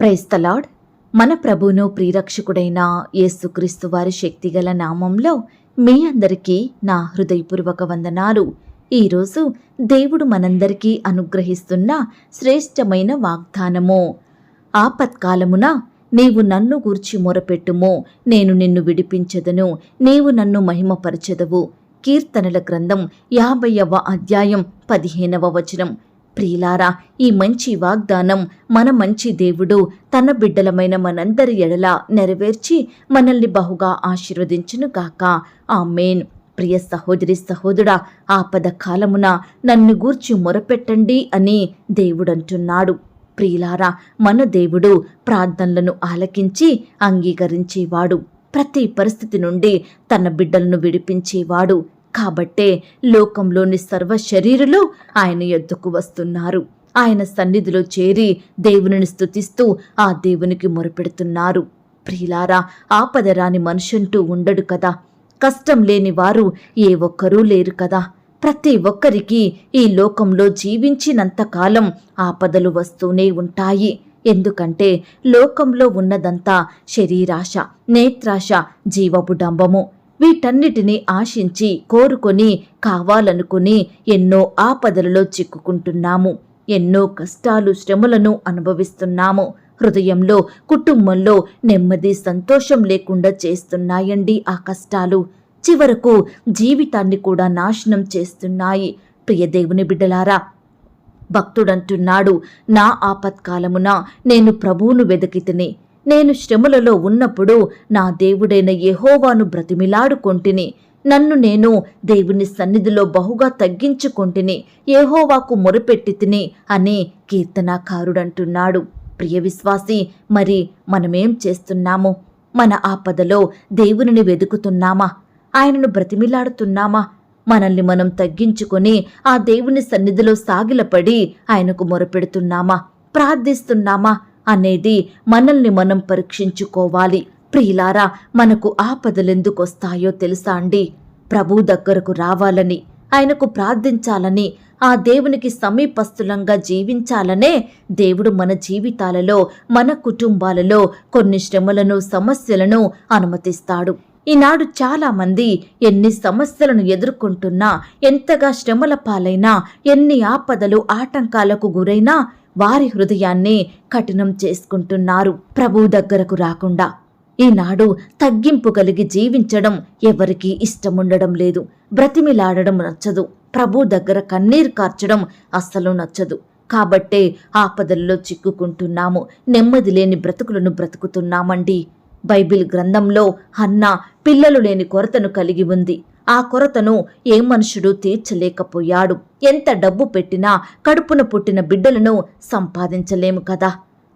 Praise the Lord మన ప్రభును ప్రియరక్షకుడైన యేసుక్రీస్తు వారి శక్తిగల నామంలో మీ అందరికీ నా హృదయపూర్వక వందనాలు. ఈరోజు దేవుడు మనందరికీ అనుగ్రహిస్తున్న శ్రేష్టమైన వాగ్దానము. ఆపత్కాలమున నీవు నన్ను గూర్చి మొరపెట్టుము. నేను నిన్ను విడిపించదను. నీవు నన్ను మహిమపరచెదవు. కీర్తనల గ్రంథం యాభైవ అధ్యాయం పదిహేనవ వచనం. ప్రియులారా ఈ మంచి వాగ్దానం మన మంచి దేవుడు తన బిడ్డలమైన మనందరి ఎడల నెరవేర్చి మనల్ని బహుగా ఆశీర్వదించునుగాక ఆ ఆమెన్. ప్రియ సహోదరి సహోదరా ఆపద కాలమున నన్ను గూర్చి మొరపెట్టండి అని దేవుడంటున్నాడు. ప్రియులారా మన దేవుడు ప్రార్థనలను ఆలకించి అంగీకరించేవాడు. ప్రతి పరిస్థితి నుండి తన బిడ్డలను విడిపించేవాడు. కాబట్టే లోకంలోని సర్వ శరీరులు ఆయన యొద్దకు వస్తున్నారు. ఆయన సన్నిధిలో చేరి దేవునిని స్థుతిస్తూ ఆ దేవునికి మొరపెడుతున్నారు. ప్రియులారా ఆపదరాని మనుషంటూ ఉండడు కదా. కష్టం లేని వారు ఏ ఒక్కరూ లేరు కదా. ప్రతి ఒక్కరికి ఈ లోకంలో జీవించినంత కాలం ఆపదలు వస్తూనే ఉంటాయి. ఎందుకంటే లోకంలో ఉన్నదంతా శరీరాశ నేత్రాశ జీవపుడంబము వీటన్నిటిని ఆశించి కోరుకొని కావాలనుకుని ఎన్నో ఆపదలలో చిక్కుకుంటున్నాము. ఎన్నో కష్టాలు శ్రమలను అనుభవిస్తున్నాము. హృదయంలో కుటుంబంలో నెమ్మది సంతోషం లేకుండా చేస్తున్నాయండి ఆ కష్టాలు. చివరకు జీవితాన్ని కూడా నాశనం చేస్తున్నాయి. ప్రియదేవుని బిడ్డలారా భక్తుడంటున్నాడు నా ఆపత్కాలమున నేను ప్రభువును వెదకితిని. నేను శ్రమలలో ఉన్నప్పుడు నా దేవుడైన యహోవాను బ్రతిమిలాడుకొంటిని. నన్ను నేను దేవుని సన్నిధిలో బహుగా తగ్గించుకొంటిని. యహోవాకు మొరపెట్టి తిని అని కీర్తనాకారుడంటున్నాడు. ప్రియ విశ్వాసి మరి మనమేం చేస్తున్నాము? మన ఆపదలో దేవునిని వెదుకుతున్నామా? ఆయనను బ్రతిమిలాడుతున్నామా? మనల్ని మనం తగ్గించుకొని ఆ దేవుని సన్నిధిలో సాగిలపడి ఆయనకు మొరపెడుతున్నామా? ప్రార్థిస్తున్నామా? అనేది మనల్ని మనం పరీక్షించుకోవాలి. ప్రియులారా మనకు ఆపదలెందుకొస్తాయో తెలుసా అండి? ప్రభు దగ్గరకు రావాలని ఆయనకు ప్రార్థించాలని ఆ దేవునికి సమీపస్థులంగా జీవించాలనే దేవుడు మన జీవితాలలో మన కుటుంబాలలో కొన్ని శ్రమలను సమస్యలను అనుమతిస్తాడు. ఈనాడు చాలామంది ఎన్ని సమస్యలను ఎదుర్కొంటున్నా ఎంతగా శ్రమల పాలైనా ఎన్ని ఆపదలు ఆటంకాలకు గురైనా వారి హృదయాన్ని కఠినం చేసుకుంటున్నారు. ప్రభు దగ్గరకు రాకుండా ఈనాడు తగ్గింపు కలిగి జీవించడం ఎవరికీ ఇష్టముండడం లేదు. బ్రతిమిలాడడం నచ్చదు. ప్రభు దగ్గర కన్నీరు కార్చడం అస్సలు నచ్చదు. కాబట్టే ఆపదల్లో చిక్కుకుంటున్నాము. నెమ్మది లేని బ్రతుకులను బ్రతుకుతున్నామండి. బైబిల్ గ్రంథంలో అన్న పిల్లలు లేని కొరతను కలిగి ఉంది. ఆ కొరతను ఏ మనుషుడు తీర్చలేకపోయాడు. ఎంత డబ్బు పెట్టినా కడుపున పుట్టిన బిడ్డలను సంపాదించలేము కదా.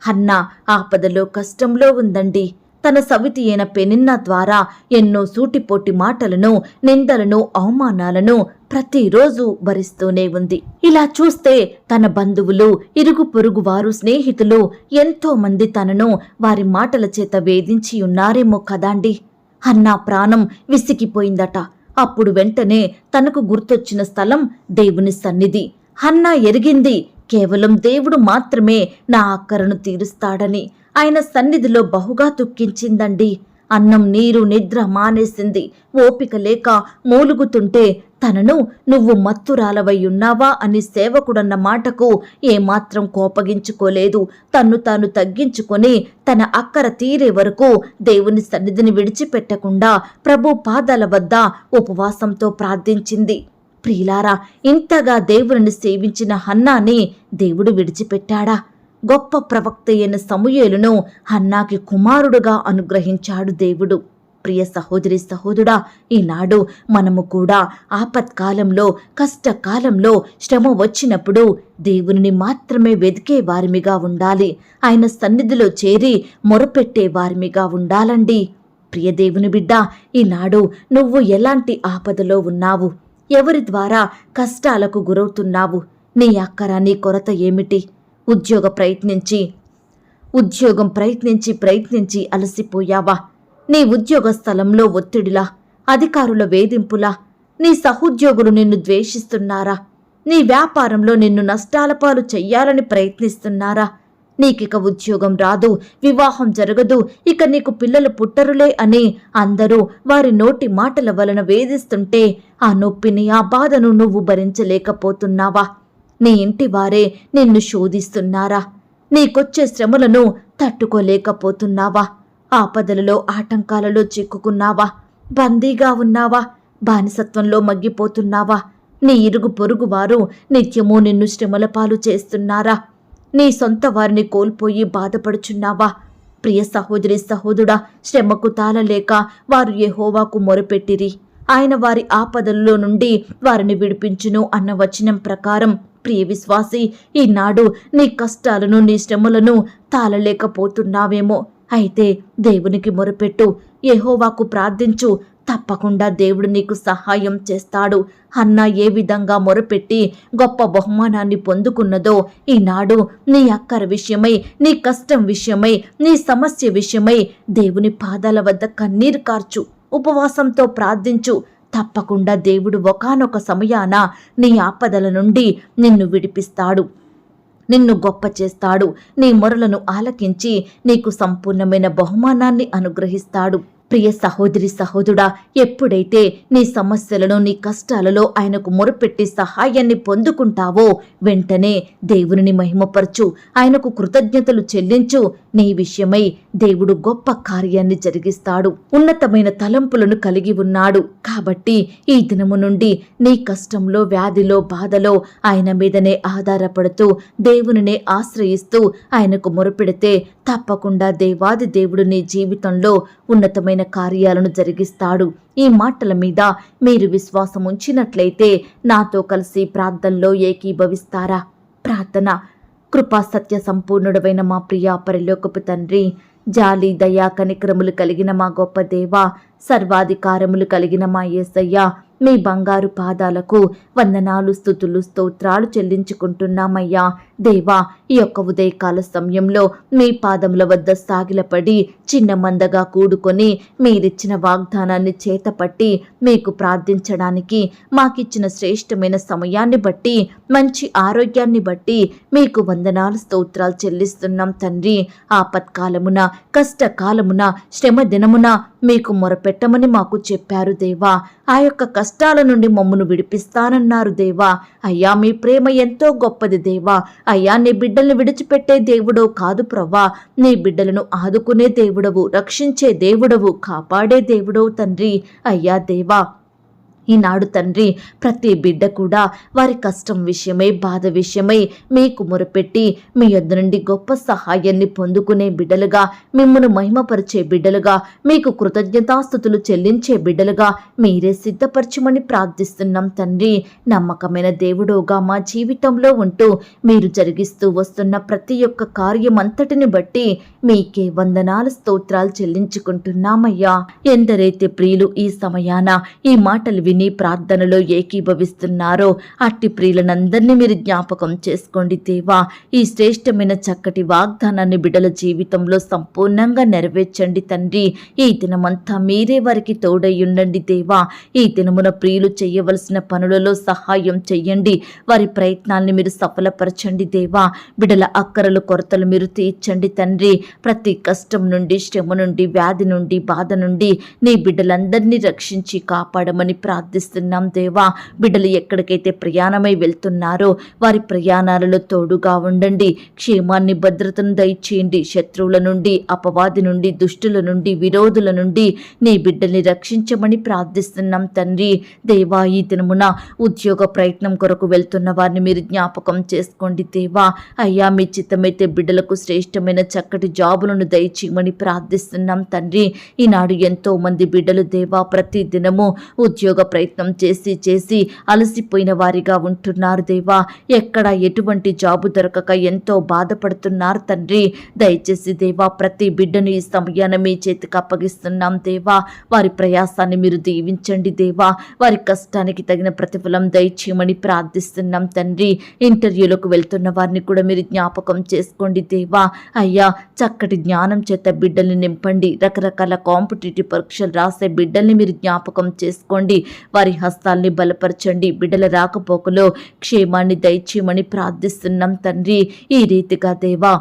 అన్న ఆపదలో కష్టంలో ఉందండి. తన సవితి అయిన పెనిన్న ద్వారా ఎన్నో సూటిపోటి మాటలను నిందలను అవమానాలను ప్రతిరోజు భరిస్తూనే ఉంది. ఇలా చూస్తే తన బంధువులు ఇరుగు పొరుగు వారు స్నేహితులు ఎంతో మంది తనను వారి మాటల చేత వేధించి ఉన్నారేమో కదాండి. అన్నా ప్రాణం విసిగిపోయిందట. అప్పుడు వెంటనే తనకు గుర్తొచ్చిన స్థలం దేవుని సన్నిధి. హన్నా ఎరిగింది. కేవలం దేవుడు మాత్రమే నా అక్కరను తీరుస్తాడని. ఆయన సన్నిధిలో బహుగా దుఃఖించిందండి. అన్నం నీరు నిద్ర మానేసింది. ఓపిక లేక మూలుగుతుంటే తనను నువ్వు మత్తురాలవై ఉన్నావా అని సేవకుడన్న మాటకు ఏమాత్రం కోపగించుకోలేదు. తన్ను తాను తగ్గించుకొని తన అక్కర తీరే వరకు దేవుని సన్నిధిని విడిచిపెట్టకుండా ప్రభు పాదాల వద్ద ఉపవాసంతో ప్రార్థించింది. ప్రియులారా ఇంతగా దేవుని సేవించిన హన్నాని దేవుడు విడిచిపెట్టాడా? గొప్ప ప్రవక్త అయిన సమూయేలును హన్నాకి కుమారుడుగా అనుగ్రహించాడు దేవుడు. ప్రియ సహోదరి సహోదరుడా ఈనాడు మనము కూడా ఆపత్కాలంలో కష్టకాలంలో శ్రమ వచ్చినప్పుడు దేవుని మాత్రమే వెతికే వారిమిగా ఉండాలి. ఆయన సన్నిధిలో చేరి మొరపెట్టే వారిమిగా ఉండాలండి. ప్రియ దేవుని బిడ్డ ఈనాడు నువ్వు ఎలాంటి ఆపదలో ఉన్నావు? ఎవరి ద్వారా కష్టాలకు గురవుతున్నావు? నీ అక్కర నీ కొరత ఏమిటి? ఉద్యోగ ప్రయత్నించి ఉద్యోగం ప్రయత్నించి ప్రయత్నించి అలసిపోయావా? నీ ఉద్యోగ స్థలంలో ఒత్తిడిలా అధికారుల వేధింపులా నీ సహోద్యోగులు నిన్ను ద్వేషిస్తున్నారా? నీ వ్యాపారంలో నిన్ను నష్టాల పాలు చెయ్యాలని ప్రయత్నిస్తున్నారా? నీకిక ఉద్యోగం రాదు వివాహం జరగదు ఇక నీకు పిల్లలు పుట్టరులే అని అందరూ వారి నోటి మాటల వలన వేధిస్తుంటే ఆ నొప్పిని ఆ బాధను నువ్వు భరించలేకపోతున్నావా? నీ ఇంటి వారే నిన్ను శోధిస్తున్నారా? నీకొచ్చే శ్రమలను తట్టుకోలేకపోతున్నావా? ఆపదలలో ఆటంకాలలో చిక్కుకున్నావా? బందీగా ఉన్నావా? బానిసత్వంలో మగ్గిపోతున్నావా? నీ ఇరుగు పొరుగు వారు నిత్యము నిన్ను శ్రమల పాలు చేస్తున్నారా? నీ సొంత వారిని కోల్పోయి బాధపడుచున్నావా? ప్రియ సహోదరి సహోదరుడా శ్రమకు తాళలేక వారు యెహోవాకు మొరపెట్టిరి. ఆయన వారి ఆపదల్లో నుండి వారిని విడిపించును అన్న వచనం ప్రకారం ప్రియ విశ్వాసి ఈనాడు నీ కష్టాలను నీ శ్రమలను తాళలేకపోతున్నావేమో. అయితే దేవునికి మొరపెట్టు ఎహోవాకు ప్రార్థించు. తప్పకుండా దేవుడు నీకు సహాయం చేస్తాడు. అన్న ఏ విధంగా మొరపెట్టి గొప్ప బహుమానాన్ని పొందుకున్నదో ఈనాడు నీ అక్కర విషయమై నీ కష్టం విషయమై నీ సమస్య విషయమై దేవుని పాదాల వద్ద కన్నీరు కార్చు. ఉపవాసంతో ప్రార్థించు. తప్పకుండా దేవుడు ఒకానొక సమయాన నీ ఆపదల నుండి నిన్ను విడిపిస్తాడు. నిన్ను గొప్ప చేస్తాడు. నీ మొరలను ఆలకించి నీకు సంపూర్ణమైన బహుమానాన్ని అనుగ్రహిస్తాడు. ప్రియ సహోదరి సహోదరుడా ఎప్పుడైతే నీ సమస్యలను నీ కష్టాలలో ఆయనకు మొరపెట్టి సహాయాన్ని పొందుకుంటావో వెంటనే దేవుని మహిమపరచు ఆయనకు కృతజ్ఞతలు చెల్లించు. నీ విషయమై దేవుడు గొప్ప కార్యాన్ని జరిగిస్తాడు. ఉన్నతమైన తలంపులను కలిగి ఉన్నాడు. కాబట్టి ఈ దినము నుండి నీ కష్టంలో వ్యాధిలో బాధలో ఆయన మీదనే ఆధారపడుతూ దేవునినే ఆశ్రయిస్తూ ఆయనకు మొరపెడితే తప్పకుండా దేవాది దేవుడు నీ జీవితంలో ఉన్నతమైన కార్యాలను జరిగిస్తాడు. ఈ మాటల మీద మీరు విశ్వాసం ఉంచినట్లయితే నాతో కలిసి ప్రార్థనలో ఏకీభవిస్తారా? ప్రార్థన. కృపా సత్య సంపూర్ణుడమైన మా ప్రియ పరిలోకపు తండ్రి జాలి దయా కనిక్రములు కలిగిన మా గొప్ప దేవ సర్వాధికారములు కలిగిన మా యేసయ్య మీ బంగారు పాదాలకు వందనాలు స్థుతులు స్తోత్రాలు చెల్లించుకుంటున్నామయ్యా. దేవా ఈ యొక్క ఉదయకాల సమయంలో మీ పాదముల వద్ద సాగిలపడి చిన్న మందగా కూడుకొని మీరిచ్చిన వాగ్దానాన్ని చేతపట్టి మీకు ప్రార్థించడానికి మాకిచ్చిన శ్రేష్టమైన సమయాన్ని బట్టి మంచి ఆరోగ్యాన్ని బట్టి మీకు వందనాలు స్తోత్రాలు చెల్లిస్తున్నాం తండ్రి. ఆపత్కాలమున కష్టకాలమున శ్రమ దినమున మీకు పెట్టమని మాకు చెప్పారు దేవా. ఆ యొక్క కష్టాల నుండి మమ్మను విడిపిస్తానన్నారు దేవా. అయ్యా మీ ప్రేమ ఎంతో గొప్పది దేవా. అయ్యా నీ బిడ్డల్ని విడిచిపెట్టే దేవుడో కాదు ప్రవ్వా. నీ బిడ్డలను ఆదుకునే దేవుడవు రక్షించే దేవుడవు కాపాడే దేవుడవు తండ్రి. అయ్యా దేవా ఈనాడు తండ్రి ప్రతి బిడ్డ కూడా వారి కష్టం విషయమై బాధ విషయమై మీకు మొరపెట్టి మీ యొద్ద నుండి గొప్ప సహాయాన్ని పొందుకునే బిడ్డలుగా మిమ్మను మహిమపరిచే బిడ్డలుగా మీకు కృతజ్ఞతాస్థుతులు చెల్లించే బిడ్డలుగా మీరే సిద్ధపరచమని ప్రార్థిస్తున్నాం తండ్రి. నమ్మకమైన దేవుడోగా మా జీవితంలో ఉంటూ మీరు జరిగిస్తూ వస్తున్న ప్రతి ఒక్క కార్యం అంతటిని బట్టి మీకే వందనాలు స్తోత్రాలు చెల్లించుకుంటున్నామయ్యా. ఎందరైతే ప్రియులు ఈ సమయాన ఈ మాటలు విని ప్రార్థనలో ఏకీభవిస్తున్నారో అట్టి ప్రియులనందరినీ మీరు జ్ఞాపకం చేసుకోండి దేవా. ఈ శ్రేష్టమైన చక్కటి వాగ్దానాన్ని బిడల జీవితంలో సంపూర్ణంగా నెరవేర్చండి తండ్రి. ఈ దినమంతా మీరే వారికి తోడయ్యుండండి దేవా. ఈ దినమున ప్రియులు చేయవలసిన పనులలో సహాయం చెయ్యండి వారి ప్రయత్నాల్ని మీరు సఫలపరచండి దేవా. బిడల అక్కరలు కొరతలు మీరు తీర్చండి తండ్రి. ప్రతి కష్టం నుండి శ్రమ నుండి వ్యాధి నుండి బాధ నుండి నీ బిడ్డలందరినీ రక్షించి కాపాడమని ప్రార్థిస్తున్నాం దేవా. బిడ్డలు ఎక్కడికైతే ప్రయాణమై వెళ్తున్నారో వారి ప్రయాణాలలో తోడుగా ఉండండి. క్షేమాన్ని భద్రతను దయచేయండి. శత్రువుల నుండి అపవాది నుండి దుష్టుల నుండి విరోధుల నుండి నీ బిడ్డల్ని రక్షించమని ప్రార్థిస్తున్నాం తండ్రి. దేవా ఈ దినమున ఉద్యోగ ప్రయత్నం కొరకు వెళ్తున్న వారిని మీరు జ్ఞాపకం చేసుకోండి దేవా. అయ్యా మీ చిత్తమైతే బిడ్డలకు శ్రేష్టమైన చక్కటి జాబులను దయచేయమని ప్రార్థిస్తున్నాం తండ్రి. ఈనాడు ఎంతో మంది బిడ్డలు దేవా ప్రతి దినము ఉద్యోగ ప్రయత్నం చేసి చేసి అలసిపోయిన వారిగా ఉంటున్నారు దేవా. ఎక్కడ ఎటువంటి జాబు దొరకక ఎంతో బాధపడుతున్నారు తండ్రి. దయచేసి దేవా ప్రతి బిడ్డను ఈ సమయాన్ని మీ చేతికి అప్పగిస్తున్నాం దేవా. వారి ప్రయాసాన్ని మీరు దీవించండి దేవా. వారి కష్టానికి తగిన ప్రతిఫలం దయచేయమని ప్రార్థిస్తున్నాం తండ్రి. ఇంటర్వ్యూలకు వెళ్తున్న వారిని కూడా మీరు జ్ఞాపకం చేసుకోండి దేవా. అయ్యా చక్కటి జ్ఞానం చేత బిడ్డల్ని నింపండి. రకరకాల కాంపిటేటివ్ పరీక్షలు రాసే బిడ్డల్ని మీరు జ్ఞాపకం చేసుకోండి. వారి హస్తాల్ని బలపరచండి. బిడ్డల రాకపోకలో క్షేమాన్ని దయచేయమని ప్రార్థిస్తున్నాం తండ్రి. ఈ రీతిగా దేవా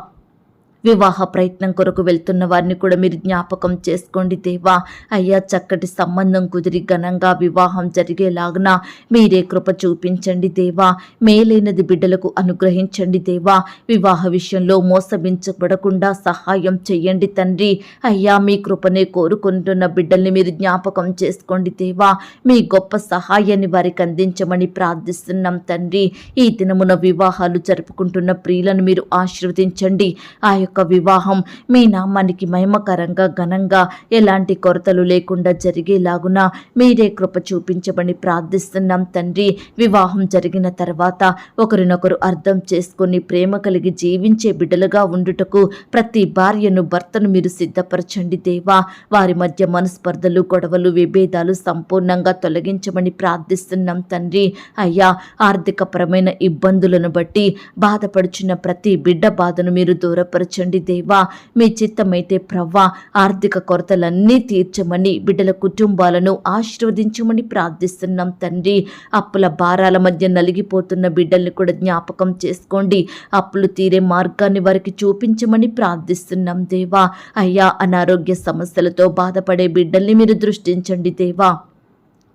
వివాహ ప్రయత్నం కొరకు వెళ్తున్న వారిని కూడా మీరు జ్ఞాపకం చేసుకోండి దేవా. అయ్యా చక్కటి సంబంధం కుదిరి ఘనంగా వివాహం జరిగేలాగున మీరే కృప చూపించండి దేవా. మేలైనది బిడ్డలకు అనుగ్రహించండి దేవా. వివాహ విషయంలో మోసగించబడకుండా సహాయం చెయ్యండి తండ్రి. అయ్యా మీ కృపనే కోరుకుంటున్న బిడ్డల్ని మీరు జ్ఞాపకం చేసుకోండి దేవా. మీ గొప్ప సహాయాన్ని వారికి అందించమని ప్రార్థిస్తున్నాం తండ్రి. ఈ దినమున వివాహాలు జరుపుకుంటున్న ప్రియులను మీరు ఆశీర్వదించండి. ఆ యొక్క వివాహం. మీ నామానికి మహిమకరంగా ఘనంగా ఎలాంటి కొరతలు లేకుండా జరిగేలాగున మీరే కృప చూపించమని ప్రార్థిస్తున్నాం తండ్రి. వివాహం జరిగిన తర్వాత ఒకరినొకరు అర్థం చేసుకొని ప్రేమ కలిగి జీవించే బిడ్డలుగా ఉండుటకు ప్రతి భార్యను భర్తను మీరు సిద్ధపరచండి దేవా. వారి మధ్య మనస్పర్ధలు గొడవలు విభేదాలు సంపూర్ణంగా తొలగించమని ప్రార్థిస్తున్నాం తండ్రి. అయ్యా ఆర్థికపరమైన ఇబ్బందులను బట్టి బాధపడుచున్న ప్రతి బిడ్డ బాధను మీరు దూరపరచండి. దేవా మీ చిత్తమైతే ప్రవ్వా ఆర్థిక కొరతలన్నీ తీర్చమని బిడ్డల కుటుంబాలను ఆశీర్వదించమని ప్రార్థిస్తున్నాం తండ్రి. అప్పుల భారాల మధ్య నలిగిపోతున్న బిడ్డల్ని కూడా జ్ఞాపకం చేసుకోండి. అప్పులు తీరే మార్గాన్ని వారికి చూపించమని ప్రార్థిస్తున్నాం దేవా. అయ్యా అనారోగ్య సమస్యలతో బాధపడే బిడ్డల్ని మీరు దృష్టించండి దేవా.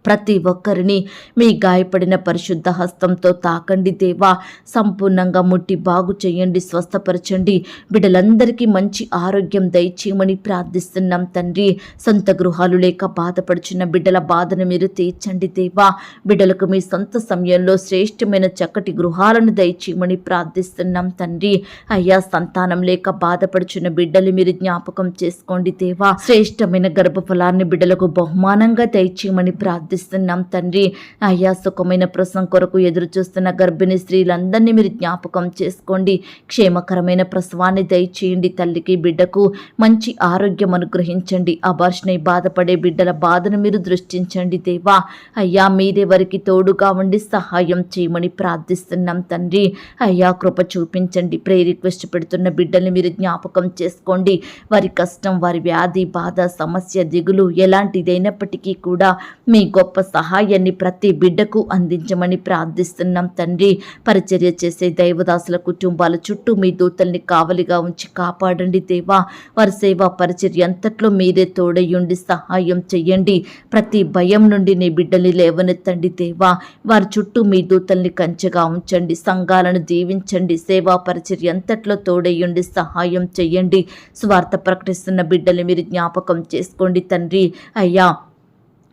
ప్రతి ఒక్కరిని మీ గాయపడిన పరిశుద్ధ హస్తంతో తాకండి దేవా. సంపూర్ణంగా ముట్టి బాగు చేయండి స్వస్థపరచండి. బిడ్డలందరికీ మంచి ఆరోగ్యం దయచేయమని ప్రార్థిస్తున్నాం తండ్రి. సొంత గృహాలు లేక బాధపడుచున్న బిడ్డల బాధను మీరు తీర్చండి దేవా. బిడ్డలకు మీ సొంత సమయంలో శ్రేష్టమైన చక్కటి గృహాలను దయచేయమని ప్రార్థిస్తున్నాం తండ్రి. అయ్యా సంతానం లేక బాధపడుచున్న బిడ్డలు మీరు జ్ఞాపకం చేసుకోండి దేవా. శ్రేష్టమైన గర్భఫలాన్ని బిడ్డలకు బహుమానంగా దయచేయమని ప్రార్థి ప్రార్థిస్తున్నాం తండ్రి. అయ్యా సుఖమైన ప్రసవం కొరకు ఎదురు చూస్తున్న గర్భిణీ స్త్రీలందరినీ మీరు జ్ఞాపకం చేసుకోండి. క్షేమకరమైన ప్రసవాన్ని దయచేయండి తల్లికి బిడ్డకు. మంచి ఆరోగ్యం అనుగ్రహించండి. అబార్షణ బాధపడే బిడ్డల బాధను మీరు దృష్టించండి దేవా. అయ్యా మీరే వారికి తోడుగా ఉండి సహాయం చేయమని ప్రార్థిస్తున్నాం తండ్రి. అయ్యా కృప చూపించండి. ప్రే రిక్వెస్ట్ పెడుతున్న బిడ్డల్ని మీరు జ్ఞాపకం చేసుకోండి. వారి కష్టం వారి వ్యాధి బాధ సమస్య దిగులు ఎలాంటిదైనప్పటికీ కూడా మీ గొప్ప సహాయాన్ని ప్రతి బిడ్డకు అందించమని ప్రార్థిస్తున్నాం తండ్రి. పరిచర్య చేసే దైవదాసుల కుటుంబాల చుట్టూ మీ దూతల్ని కావలిగా ఉంచి కాపాడండి దేవా. వారి సేవా పరిచర్య అంతట్లో మీరే తోడయ్యుండి సహాయం చెయ్యండి. ప్రతి భయం నుండి నీ బిడ్డల్ని లేవనెత్తండి దేవా. వారి చుట్టూ మీ దూతల్ని కంచెగా ఉంచండి. సంఘాలను దీవించండి. సేవా పరిచర్య అంతట్లో తోడయ్యుండి సహాయం చెయ్యండి. స్వార్థ ప్రకటిస్తున్న బిడ్డల్ని మీరు జ్ఞాపకం చేసుకోండి తండ్రి. అయ్యా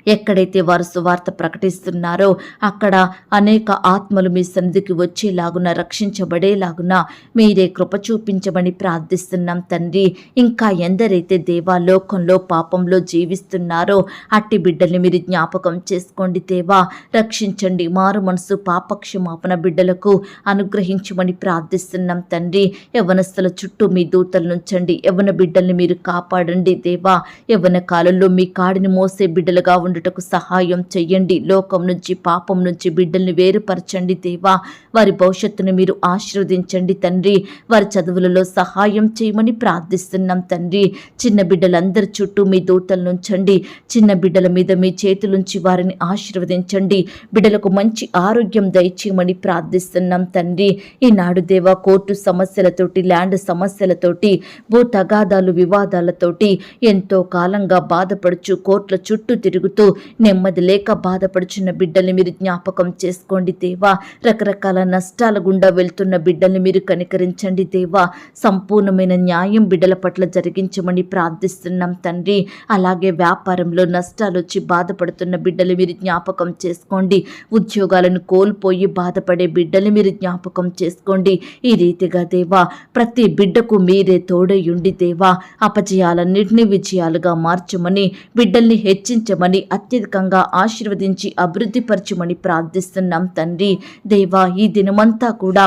ఎక్కడైతే వారు సువార్త ప్రకటిస్తున్నారో అక్కడ అనేక ఆత్మలు మీ సన్నిధికి వచ్చేలాగున రక్షించబడేలాగున మీరే కృప చూపించమని ప్రార్థిస్తున్నాం తండ్రి. ఇంకా ఎందరైతే దేవాలోకంలో పాపంలో జీవిస్తున్నారో అట్టి బిడ్డల్ని మీరు జ్ఞాపకం చేసుకోండి దేవా. రక్షించండి మారు మనసు పాపక్షమాపణ బిడ్డలకు అనుగ్రహించమని ప్రార్థిస్తున్నాం తండ్రి. యవనస్తుల చుట్టూ మీ దూతలు నుంచండి యవన బిడ్డల్ని మీరు కాపాడండి దేవా. యవన కాలంలో మీ కాడిని మోసే బిడ్డలుగా ఉండి ఉండుటకు సహాయం చెయ్యండి. లోకం నుంచి పాపం నుంచి బిడ్డల్ని వేరుపరచండి దేవా. వారి భవిష్యత్తును మీరు ఆశీర్వదించండి తండ్రి. వారి చదువులలో సహాయం చేయమని ప్రార్థిస్తున్నాం తండ్రి. చిన్న బిడ్డలందరి చుట్టూ మీ దూతలు ఉంచండి. చిన్న బిడ్డల మీద మీ చేతులుంచి వారిని ఆశీర్వదించండి. బిడ్డలకు మంచి ఆరోగ్యం దయచేయమని ప్రార్థిస్తున్నాం తండ్రి. ఈనాడు దేవా కోర్టు సమస్యలతోటి ల్యాండ్ సమస్యలతోటి భూ తగాదాలు వివాదాలతోటి ఎంతో కాలంగా బాధపడుచు కోర్టుల చుట్టూ తిరుగుతూ నెమ్మది లేక బాధపడుచున్న బిడ్డల్ని మీరు జ్ఞాపకం చేసుకోండి దేవా. రకరకాల నష్టాల గుండా వెళ్తున్న బిడ్డల్ని మీరు కనికరించండి దేవా. సంపూర్ణమైన న్యాయం బిడ్డల పట్ల జరిగించమని ప్రార్థిస్తున్నాం తండ్రి. అలాగే వ్యాపారంలో నష్టాలు వచ్చి బాధపడుతున్న బిడ్డలు మీరు జ్ఞాపకం చేసుకోండి. ఉద్యోగాలను కోల్పోయి బాధపడే బిడ్డలు మీరు జ్ఞాపకం చేసుకోండి. ఈ రీతిగా దేవా ప్రతి బిడ్డకు మీరే తోడయుండి దేవా అపజయాలన్నింటినీ విజయాలుగా మార్చమని బిడ్డల్ని హెచ్చించమని అత్యధికంగా ఆశీర్వదించి అభివృద్ధిపరచమని ప్రార్థిస్తున్నాం తండ్రి. దేవా ఈ దినమంతా కూడా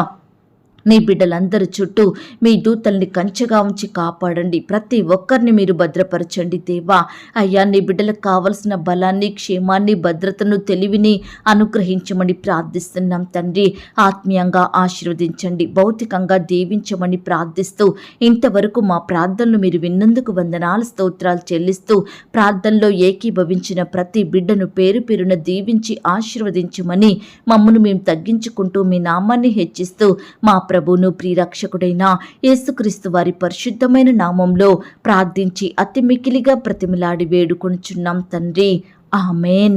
నీ బిడ్డలందరి చుట్టూ మీ దూతల్ని కంచెగా ఉంచి కాపాడండి. ప్రతి ఒక్కరిని మీరు భద్రపరచండి దేవా. అయ్యా నీ బిడ్డలకు కావలసిన బలాన్ని క్షేమాన్ని భద్రతను తెలివిని అనుగ్రహించమని ప్రార్థిస్తున్నాం తండ్రి. ఆత్మీయంగా ఆశీర్వదించండి. భౌతికంగా దీవించమని ప్రార్థిస్తూ ఇంతవరకు మా ప్రార్థనలు మీరు విన్నందుకు వందనాలు స్తోత్రాలు చెల్లిస్తూ ప్రార్థనలో ఏకీభవించిన ప్రతి బిడ్డను పేరు పేరున దీవించి ఆశీర్వదించమని మమ్మను మేము తగ్గించుకుంటూ మీ నామాన్ని హెచ్చిస్తూ మా ప్ర ప్రభును ప్రియరక్షకుడైన యేసుక్రీస్తు వారి పరిశుద్ధమైన నామంలో ప్రార్థించి అతి మికిలిగా ప్రతిమిలాడి వేడుకొనుచున్నాం తండ్రి. ఆమెన్.